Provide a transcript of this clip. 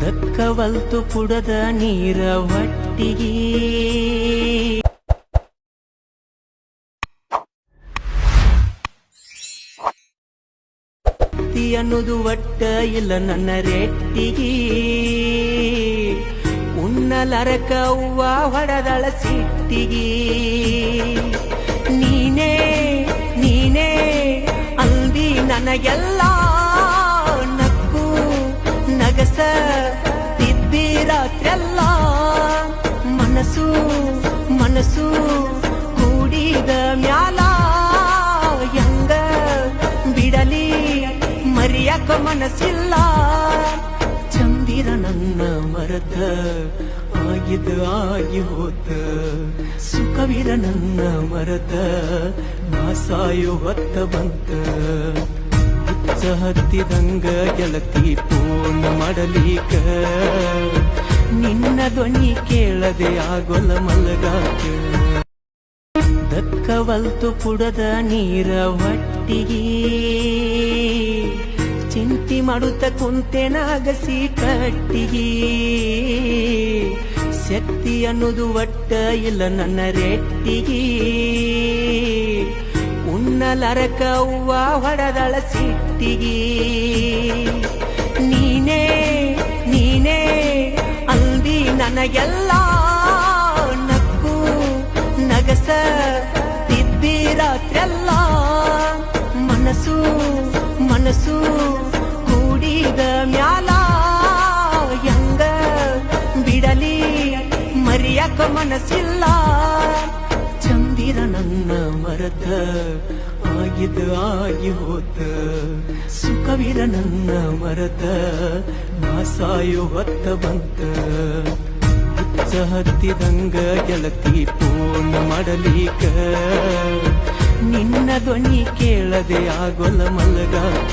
ದಕ್ಕವಲ್ತು ಪುಡದ ನೀರ ಒಟ್ಟಿಗೆ. ಭಕ್ತಿ ಅನ್ನೋದು ಒಟ್ಟ ಇಲ್ಲ ನನ್ನ ರೆಟ್ಟಿಗಿ. ಉನ್ನಲರಕ ಹೂವ ಹೊಡೆದಳ ಸಿಟ್ಟಿಗಿ. ನೀನೇ ನೀನೇ, ಅಂದಿ ನನಗೆಲ್ಲ ನಕ್ಕು ನಗಸ ತಿದ್ದಿ ರಾತ್ರೆಲ್ಲ ಮನಸ್ಸು ಮನಸ್ಸು ಕೂಡಿದ ಮ್ಯಾಲ ಮರಿಯಕ ಮನಸ್ಸಿಲ್ಲ? ಚಂದಿರ ನನ್ನ ಮರತ ಆಗಿದ ಆಗಿ ಹೋತ. ಸುಖವಿರ ನನ್ನ ಮರತ ನಾ ಸಾಯೋ ಹೊತ್ತ ಬಂತ. ಹುಚ್ಚ ಹತ್ತಿದಂಗ ಗೆಳತಿ ಪೂರ್ಣ ಮಾಡಲೀಕ. ನಿನ್ನ ಧ್ವನಿ ಕೇಳದೆ ಆಗೊಲ ಮಲಗಾಕ. ದಕ್ಕವಲ್ತು ಪುಡದ ನೀರ ಒಟ್ಟಿಗೆ ಚಿಂತಿ ಮಾಡುತ್ತ ಕುಂತೆನಾಗಸಿ ಕಟ್ಟಿಗೆ ಶಕ್ತಿ ಅನ್ನೋದು ಒಟ್ಟ ಇಲ್ಲ ನನ್ನ ರೆಟ್ಟಿಗೆ ಉನ್ನಲರಕ ಹೂವ ಹೊಡೆದಳ ಸಿಟ್ಟಿಗೆ. ನೀನೇ ನೀನೇ, ಅಂದಿ ನನಗೆಲ್ಲ ನಕ್ಕು ನಗಸ ಮರಿಯಕ ಮನಸ್ಸಿಲ್ಲ ಚಂದಿರ ನನ್ನ ಮರತ ಆಗಿದ ಆಗಿ ಹೋತ. ಸುಖವಿರ ನನ್ನ ಮರತ ನಾ ಸಾಯೋ ಹೊತ್ತ ಬಂತ. ಹುಚ್ಚ ಹತ್ತಿದಂಗ ಗೆಳತಿ ಪೂರ್ಣ ಮಾಡಲೀಕ. ನಿನ್ನ ಧ್ವನಿ ಕೇಳದೆ ಆಗೋಲ ಮಲಗಾಕ